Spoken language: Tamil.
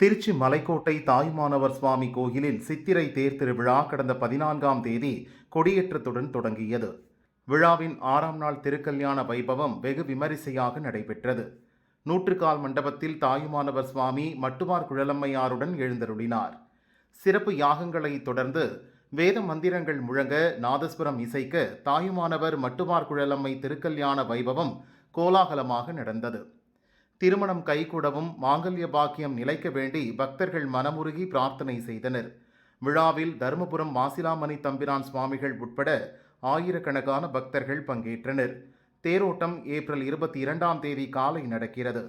திருச்சி மலைக்கோட்டை தாயுமானவர் சுவாமி கோயிலில் சித்திரை தேர் திருவிழா கடந்த பதினான்காம் தேதி கொடியேற்றத்துடன் தொடங்கியது. விழாவின் ஆறாம் நாள் திருக்கல்யாண வைபவம் வெகு விமரிசையாக நடைபெற்றது. நூற்றுக்கால் மண்டபத்தில் தாயுமானவர் சுவாமி மட்டுவார் குழலம்மையாருடன் எழுந்தருளினார். சிறப்பு யாகங்களை தொடர்ந்து வேத மந்திரங்கள் முழங்க நாதஸ்வரம் இசைக்க தாயுமானவர் மட்டுவார் குழலம்மை திருக்கல்யாண வைபவம் கோலாகலமாக நடந்தது. திருமணம் கைகூடவும் மாங்கல்ய பாக்கியம் நிலைக்க வேண்டி பக்தர்கள் மனமுருகி பிரார்த்தனை செய்தனர். விழாவில் தருமபுரம் மாசிலாமணி தம்பிரான் சுவாமிகள் உட்பட ஆயிரக்கணக்கான பக்தர்கள் பங்கேற்றனர். தேரோட்டம் ஏப்ரல் இருபத்தி இரண்டாம் தேதி காலை நடக்கிறது.